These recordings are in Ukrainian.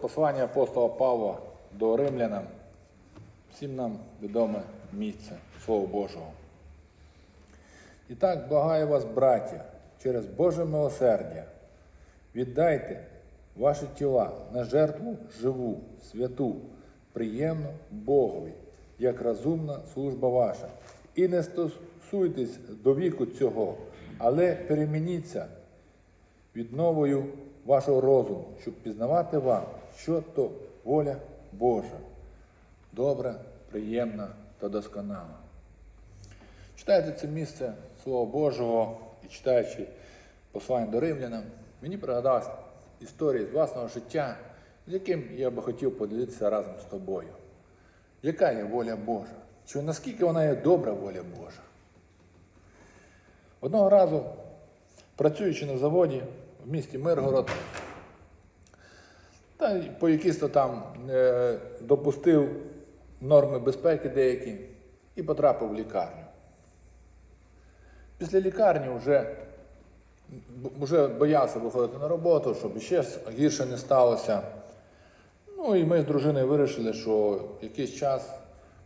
Послання апостола Павла до римлянам, всім нам відоме місце Слова Божого. І так благаю вас, браття, через Боже милосердя, віддайте ваші тіла на жертву живу, святу, приємну Богові, як розумна служба ваша. І не стосуйтесь до віку цього, але перемініться відновою вашого розуму, щоб пізнавати вам, що то воля Божа, добра, приємна та досконала. Читаєте це місце Слова Божого і читаючи послання до римлянам, мені пригадалась історія з власного життя, з яким я би хотів поділитися разом з тобою. Яка є воля Божа? Чи наскільки вона є добра воля Божа? Одного разу, працюючи на заводі в місті Миргород, та по якісь то там е, допустив норми безпеки деякі і потрапив в лікарню. Після лікарні вже, вже боявся виходити на роботу, щоб ще гірше не сталося. Ну і ми з дружиною вирішили, що якийсь час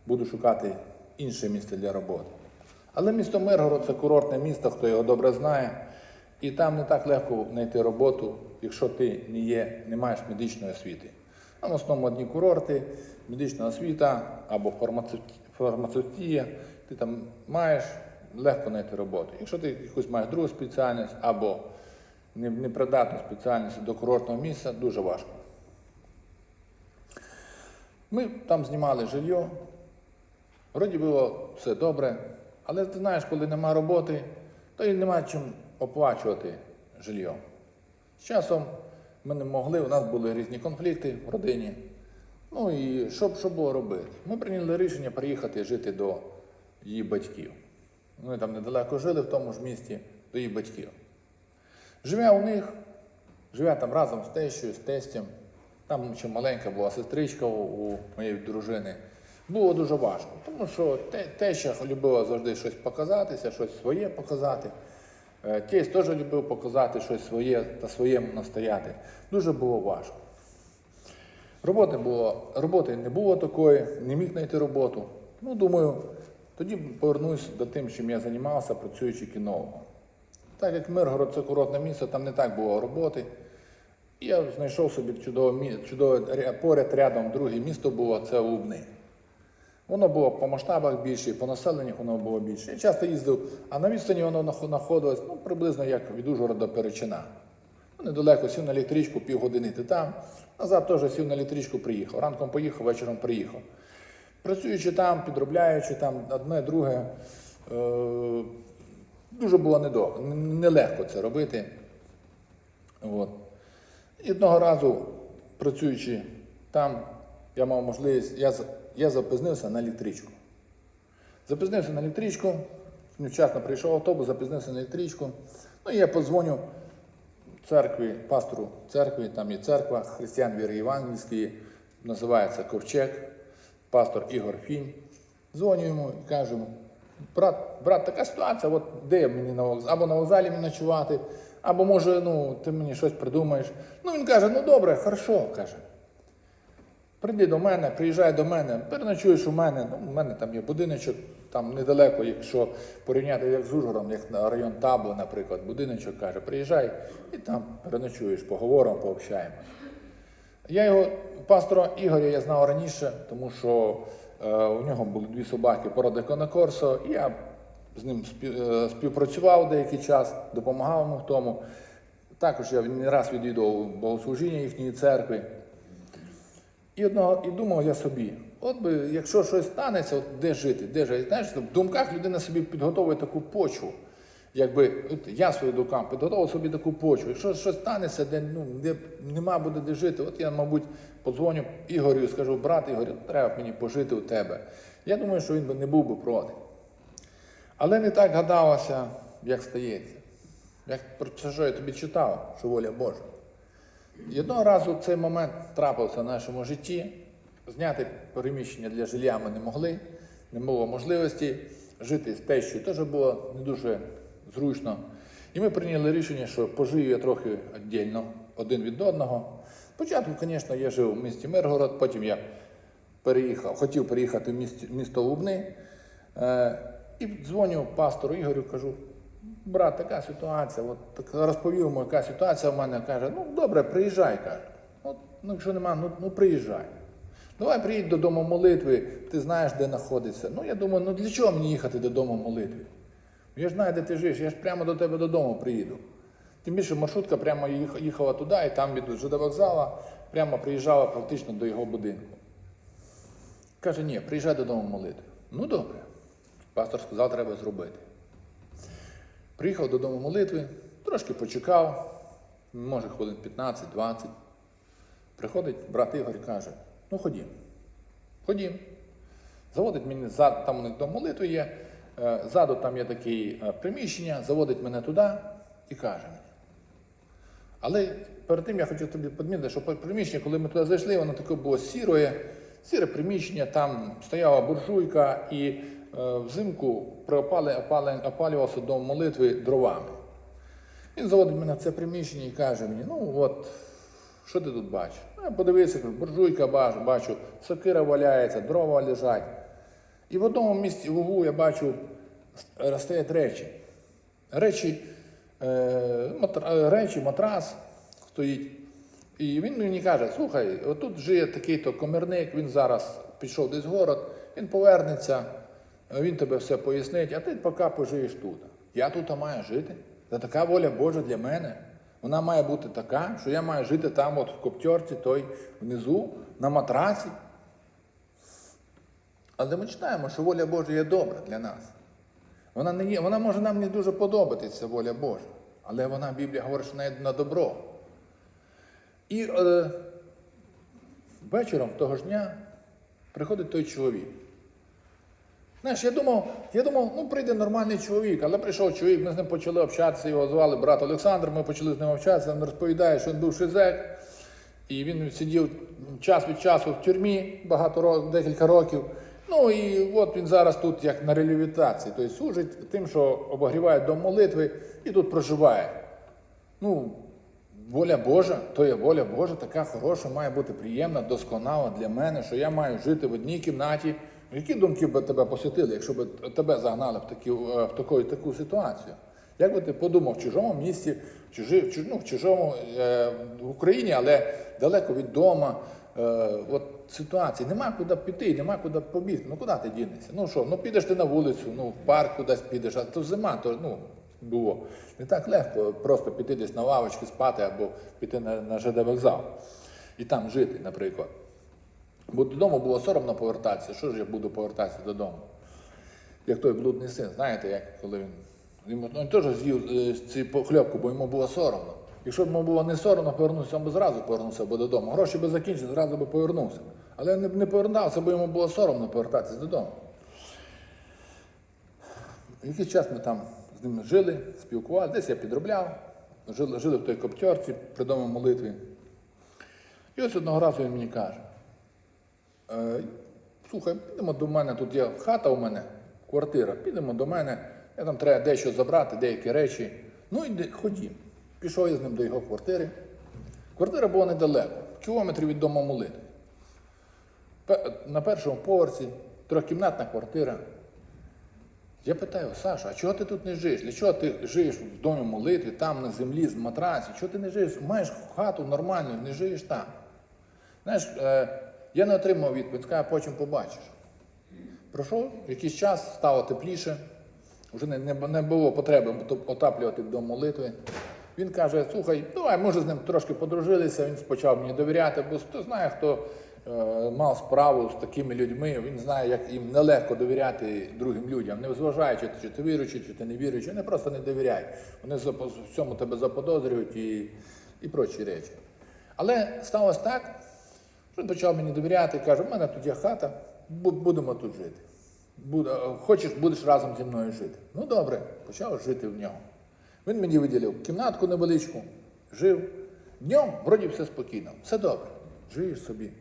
буду шукати інше місце для роботи. Але місто Миргород це курортне місто, хто його добре знає. І там не так легко знайти роботу, якщо ти не є, не маєш медичної освіти. Там в основному одні курорти, медична освіта або фармацевтія, ти там маєш легко знайти роботу. Якщо ти якусь маєш другу спеціальність або непридатну спеціальність до курортного місця, дуже важко. Ми там знімали жилье, вроді було все добре, але ти знаєш, коли нема роботи, то і нема чим оплачувати жилье. З часом ми не могли, у нас були різні конфлікти в родині. Ну і що, що було робити? Ми прийняли рішення приїхати жити до її батьків. Вони там недалеко жили в тому ж місті до її батьків. Живе у них, живе там разом з тещою, з тестем. Там ще маленька була сестричка у, моєї дружини. Було дуже важко, тому що те- теща любила завжди щось показатися, щось своє показати. Тесть теж любив показати щось своє та своєму настояти. Дуже було важко. Роботи, було, роботи не було такої, не міг знайти роботу. Ну, думаю, тоді повернусь до тим, чим я займався, працюючи кінологом. Так як Миргород це курортне місце, там не так було роботи. Я знайшов собі чудове, чудове поряд рядом друге місто було це Лубни. Воно було по масштабах більше, по населенню воно було більше. Я часто їздив, а на відстані воно знаходилось ну, приблизно як від Ужгорода Перечина. Ну, недалеко сів на електричку, півгодини ти там, назад теж сів на електричку, приїхав. Ранком поїхав, вечором приїхав. Працюючи там, підробляючи там одне, друге, е- дуже було недо- нелегко це робити. От. І одного разу, працюючи там, я мав можливість, я, я запізнився на електричку. Запізнився на електричку, невчасно прийшов автобус, запізнився на електричку. Ну і я подзвоню церкві, пастору церкви, там є церква християн віри євангельської, називається Ковчег, пастор Ігор Фінь. Дзвоню йому і кажу, брат, брат, така ситуація, от де мені на вокзалі, або на вокзалі мені ночувати, або може ну, ти мені щось придумаєш. Ну він каже, ну добре, хорошо, каже. Прийди до мене, приїжджай до мене, переночуєш у мене. Ну, у мене там є будиночок, там недалеко, якщо порівняти як з Ужгородом, як на район Табло, наприклад, будиночок каже, приїжджай і там переночуєш, поговоримо, пообщаємось. Я його, пастора Ігоря, я знав раніше, тому що е, у нього були дві собаки породи Конокорсо, я з ним е, співпрацював деякий час, допомагав йому в тому. Також я не раз відвідував богослужіння їхньої церкви. І одного і думав я собі, от би, якщо щось станеться, от де жити, де жити. Знаєш, в думках людина собі підготовує таку почву. Якби от я своїм думкам підготував собі таку почву. Якщо щось станеться, де ну де нема буде де жити, от я, мабуть, подзвоню Ігорю і скажу, брат Ігор, треба мені пожити у тебе. Я думаю, що він би не був би проти. Але не так гадалося, як стається. Як про це, що я тобі читав, що воля Божа. Одного разу цей момент трапився в нашому житті. Зняти переміщення для жилья ми не могли, не було можливості. Жити з тещою теж було не дуже зручно. І ми прийняли рішення, що пожию я трохи віддільно один від одного. Спочатку, звісно, я жив у місті Миргород, потім я переїхав, хотів переїхати в місто Лубни. Е, і дзвоню пастору Ігорю, кажу, брат, така ситуація, от так розповів йому, яка ситуація в мене. Каже, ну добре, приїжджай, каже. От, ну, якщо нема, ну, ну приїжджай. Давай приїдь додому молитви, ти знаєш, де знаходиться. Ну я думаю, ну для чого мені їхати додому молитви? Я ж знаю, де ти живеш, я ж прямо до тебе додому приїду. Тим більше маршрутка прямо їхала туди, і там від ЖД вокзала прямо приїжджала практично до його будинку. Каже, ні, приїжджай додому молити. Ну добре. Пастор сказав, треба зробити. Приїхав додому молитви, трошки почекав, може хвилин 15-20. Приходить брат Ігор і каже, ну ходім. Ходім. Заводить мене зад, там у них дом молитви є, е, ззаду там є таке е, приміщення, заводить мене туди і каже мені. Але перед тим я хочу тобі підмітити, що приміщення, коли ми туди зайшли, воно таке було сіроє, сіре приміщення, там стояла буржуйка і взимку при опалі, опалювався дом молитви дровами. Він заводить мене в це приміщення і каже мені, ну от, що ти тут бачиш? Ну, я подивився, кажу, буржуйка бачу, бачу, сокира валяється, дрова лежать. І в одному місці в я бачу, е, стоять речі. Речі, е, матра, е, речі, матрас стоїть. І він мені каже: слухай, отут жиє такий-то комірник, він зараз пішов десь в город, він повернеться, е, він тебе все пояснить, а ти поки пожиєш тут. Я тут маю жити. Це така воля Божа для мене. Вона має бути така, що я маю жити там, от в коптерці, той внизу, на матраці. Але ми читаємо, що воля Божа є добра для нас. Вона не є, вона може нам не дуже подобатися, воля Божа. Але вона, Біблія говорить, що вона на добро. І е, вечором того ж дня приходить той чоловік. Знаєш, я думав, я думав, ну прийде нормальний чоловік, але прийшов чоловік, ми з ним почали общатися, його звали брат Олександр, ми почали з ним общатися, він розповідає, що він був шизек, і він сидів час від часу в тюрмі багато років, декілька років. Ну і от він зараз тут як на реабілітації, тобто служить тим, що обогріває дом молитви і тут проживає. Ну, воля Божа, то є воля Божа, така хороша, має бути приємна, досконала для мене, що я маю жити в одній кімнаті. Які думки б тебе посетили, якщо б тебе загнали в, такі, в таку, таку ситуацію? Як би ти подумав в чужому місті, в, чужі, в, чуж- ну, в чужому е, в Україні, але далеко від дому, е, от ситуації, нема куди піти, нема куди побігти. Ну куди ти дінешся? Ну що, ну підеш ти на вулицю, ну в парк кудись підеш, а то зима, то ну, було. Не так легко просто піти десь на лавочки спати або піти на, на ЖД вокзал і там жити, наприклад. Бо додому було соромно повертатися. Що ж я буду повертатися додому? Як той блудний син, знаєте, як коли він. Йому ну, він теж з'їв е, цю похльопку, бо йому було соромно. Якщо б йому було не соромно повернутися, він би зразу повернувся б додому. Гроші би закінчили, зразу би повернувся. Але не, не повернувся, бо йому було соромно повертатися додому. Якийсь час ми там з ними жили, спілкувалися, десь я підробляв, жили, жили в той коптерці при домі молитві. І ось одного разу він мені каже: «Е, слухай, підемо до мене, тут є хата у мене, квартира, підемо до мене, я там треба дещо забрати, деякі речі. Ну і ходім. Пішов я з ним до його квартири. Квартира була недалеко, кілометрів від дому молитви. На першому поверсі трьохкімнатна квартира. Я питаю, Саша, а чого ти тут не живеш? Для чого ти живеш в домі молитви, там на землі, з матрасі? Чого ти не живеш? Маєш хату нормальну, не живеш там. Знаєш, е, я не отримав відповідь, сказав, потім побачиш. Пройшов якийсь час, стало тепліше, вже не, не, не було потреби отаплювати дом молитви. Він каже: слухай, давай, може з ним трошки подружилися, він почав мені довіряти, бо хто знає, хто е, мав справу з такими людьми, він знає, як їм нелегко довіряти другим людям, не зважаючи, чи ти віруючий, чи ти не віруючий, вони просто не довіряють. Вони в цьому тебе заподозрюють і, і прочі речі. Але сталося так, він почав мені довіряти, каже, у мене тут є хата, будемо тут жити. Е, Хочеш, будеш разом зі мною жити. Ну добре, почав жити в нього. Він мені виділив кімнатку невеличку, жив. Днем вроді все спокійно, все добре. Живеш собі.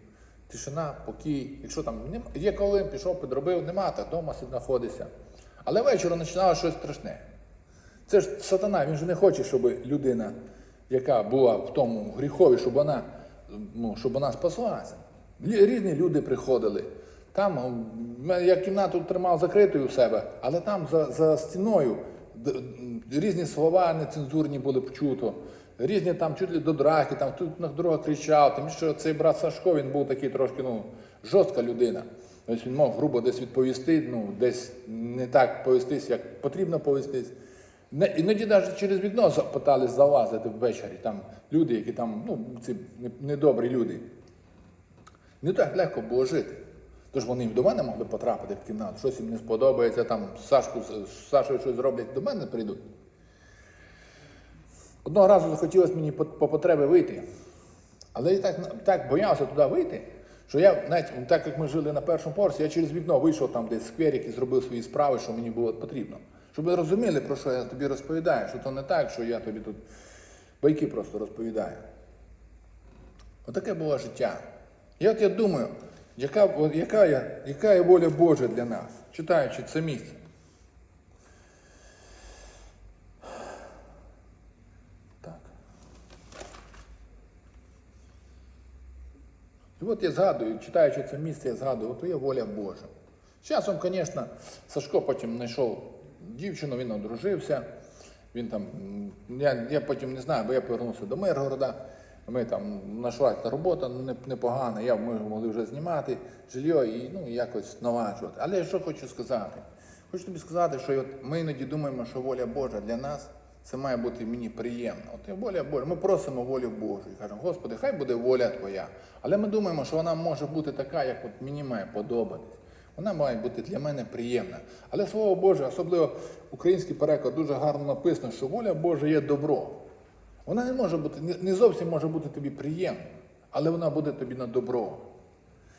Тишина, покій. Якщо там є коли, пішов, підробив, нема, так вдома знаходишся. Але вечором починало щось страшне. Це ж сатана, він же не хоче, щоб людина, яка була в тому гріхові, щоб вона ну, щоб вона спаслася. Різні люди приходили. Там я кімнату тримав закритою у себе, але там за, за стіною різні слова нецензурні були почуто. Різні там чуть ли до драки, там тут на друга кричав, тому що цей брат Сашко він був такий трошки ну, жорстка людина. Тобто він мав грубо десь відповісти, ну, десь не так повестись, як потрібно повестись. Іноді навіть через вікно за- залазити ввечері. Там люди, які там, ну, ці недобрі люди. Не так легко було жити. Тож вони до мене могли потрапити в кімнату, щось їм не сподобається, там Сашку, Сашою щось зроблять, до мене прийдуть. Одного разу захотілося мені по, по потребі вийти. Але я так, так боявся туди вийти, що я, навіть так як ми жили на першому поверсі, я через вікно вийшов там десь в скверик і зробив свої справи, що мені було потрібно. Щоб ви розуміли, про що я тобі розповідаю, що то не так, що я тобі тут байки просто розповідаю. Отаке було життя. І от я думаю, яка, яка, я- яка є воля Божа для нас, читаючи це місце. Так. І от я згадую, читаючи це місце, я згадую, от є воля Божа. З часом, звісно, Сашко потім знайшов дівчину, він одружився. Він там, я, я потім не знаю, бо я повернувся до Миргорода. Ми там знайшлася робота непогана, я, ми могли вже знімати жилье і ну, якось наладжувати. Але я що хочу сказати? Хочу тобі сказати, що от ми іноді думаємо, що воля Божа для нас це має бути мені приємно. От воля Божа. Ми просимо волю Божу і кажемо, Господи, хай буде воля Твоя. Але ми думаємо, що вона може бути така, як от мені має подобатись. Вона має бути для мене приємна. Але слово Боже, особливо український переклад, дуже гарно написано, що воля Божа є добро. Вона не може бути, не- зовсім може бути тобі приємною, але вона буде тобі на добро.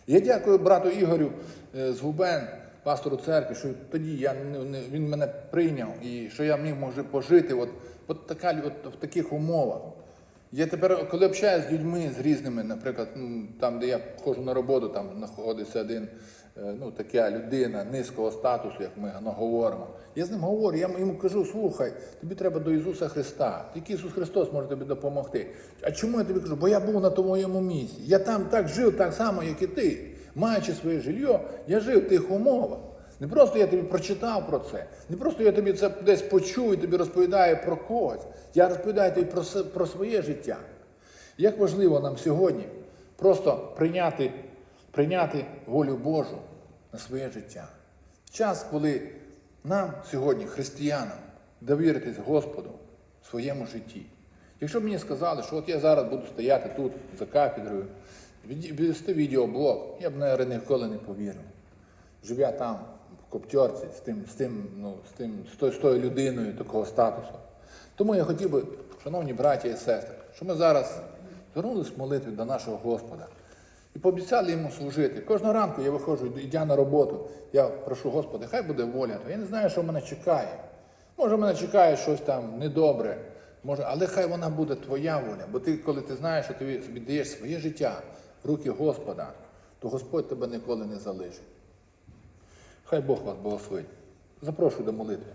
Я дякую брату Ігорю е, з Губен, пастору церкви, що тоді я він мене прийняв і що я міг може пожити от, от, така, от, в таких умовах. Я тепер, коли общаюся з людьми з різними, наприклад, там, де я ходжу на роботу, там знаходиться один, ну, така людина низького статусу, як ми говоримо. Я з ним говорю, я йому кажу, слухай, тобі треба до Ісуса Христа. Тільки Ісус Христос може тобі допомогти. А чому я тобі кажу? Бо я був на твоєму місці. Я там так жив, так само, як і ти. Маючи своє жилье, я жив в тих умовах. Не просто я тобі прочитав про це, не просто я тобі це десь почув і тобі розповідаю про когось. Я розповідаю тобі про, про своє життя. Як важливо нам сьогодні просто прийняти, прийняти волю Божу на своє життя. Час, коли нам сьогодні, християнам, довіритись Господу в своєму житті. Якщо б мені сказали, що от я зараз буду стояти тут за кафедрою, від- вести відеоблог, я б, мабуть, ніколи не повірив живя там, в Коптерці, з тим, з тим, ну, з тим, з тою, з тою людиною такого статусу. Тому я хотів би, шановні браті і сестри, що ми зараз звернулися в молитві до нашого Господа і пообіцяли йому служити. Кожного ранку я виходжу, йдя на роботу, я прошу Господа, хай буде воля. Твоя. Я не знаю, що мене чекає. Може, мене чекає щось там недобре, може, але хай вона буде твоя воля. Бо ти, коли ти знаєш, що ти віддаєш своє життя в руки Господа, то Господь тебе ніколи не залишить. Хай Бог вас благословить. Запрошую до молитви.